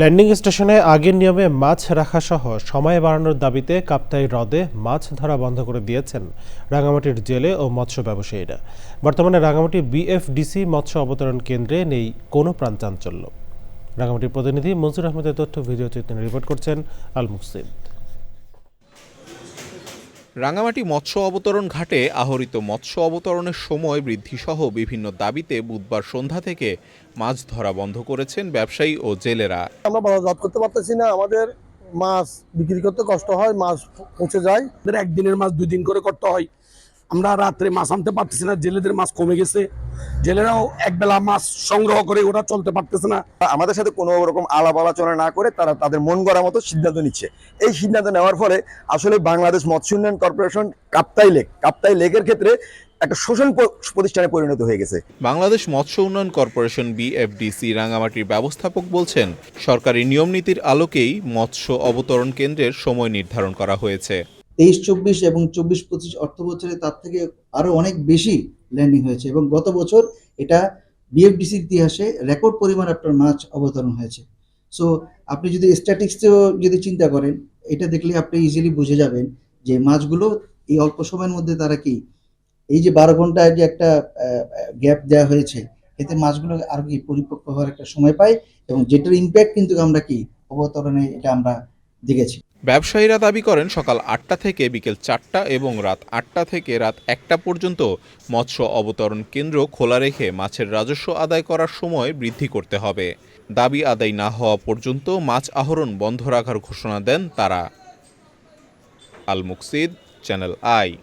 Landing স্টেশনে আগের নিয়মে মাছ রাখা সহ সময় বাড়ানোর দাবিতে কাপ্তাই হ্রদে মাছ ধরা বন্ধ করে দিয়েছেন রাঙামাটির জেলে ও মৎস্য ব্যবসায়ীরা। বর্তমানে রাঙামাটি বিএফডিসি মৎস্য অবতরণ কেন্দ্রে নেই কোনো প্রাণ চাঞ্চল্য। রাঙামাটির প্রতিনিধি মনসুর আহমেদের তথ্য, ভিডিও চিত্রে রিপোর্ট করছেন আল মুকসিদ রাঙামাটি মৎস্য অবতরণ ঘাটে আহরিত মৎস্য অবতরণের সময় বৃদ্ধিসহ বিভিন্ন দাবিতে বুধবার সন্ধ্যা থেকে মাছ ধরা বন্ধ করেছেন ব্যবসায়ী ও জেলেরা। আমরা বাজারজাত করতে পারতেছি না, আমাদের মাছ বিক্রি করতে কষ্ট হয়, মাছ পৌঁছে যায়। একদিনের মাছ দুই দিন করে করতে হয়। আমরা রাত্রে মাছ আনতে পারতেছি না জেলেদের মাছ কমে গেছে। জেলেরাও একবেলা মাছ সংগ্রহ করে ওরা চলতে পারতেছে না। আমাদের সাথে কোনো রকম আলাপ আলোচনা না করে তারা তাদের মন গড়া মতো সিদ্ধান্ত নিচ্ছে। এই সিদ্ধান্ত নেওয়ার ফলে আসলে বাংলাদেশ মৎস্য উন্নয়ন কর্পোরেশন কাপ্তাই লেক কাপ্তাই লেকের ক্ষেত্রে একটা শোষণ প্রতিষ্ঠানে পরিণত হয়ে গেছে। বাংলাদেশ মৎস্য উন্নয়ন কর্পোরেশন বিএফডিসি রাঙামাটির ব্যবস্থাপক বলছেন সরকারি নিয়ম নীতির আলোকেই মৎস্য অবতরণ কেন্দ্রের সময় নির্ধারণ করা হয়েছে। তেইশ, চব্বিশ এবং চব্বিশ, পঁচিশ অর্থ বছরে তার থেকে আরও অনেক বেশি ল্যান্ডিং হয়েছে এবং গত বছর এটা বিএফডিসি ইতিহাসে রেকর্ড পরিমাণ আপনার মাছ অবতরণ হয়েছে। সো আপনি যদি স্ট্যাটিক্সেও যদি চিন্তা করেন, এটা দেখলে আপনি ইজিলি বুঝে যাবেন যে মাছগুলো এই অল্প সময়ের মধ্যে তারা কি? এই যে বারো ঘন্টায় যে একটা গ্যাপ দেওয়া হয়েছে, এতে মাছগুলো আরও কি পরিপক্ক হওয়ার একটা সময় পায় এবং যেটার ইম্প্যাক্ট কিন্তু আমরা কি? অবতরণে এটা আমরা দেখেছি। ব্যবসায়ীরা দাবি করেন সকাল আটটা থেকে বিকেল চারটা এবং রাত আটটা থেকে রাত একটা পর্যন্ত মৎস্য অবতরণ কেন্দ্র খোলা রেখে মাছের রাজস্ব আদায় করার সময় বৃদ্ধি করতে হবে। দাবি আদায় না হওয়া পর্যন্ত মাছ আহরণ বন্ধ রাখার ঘোষণা দেন তারা। Al Muksid channel I.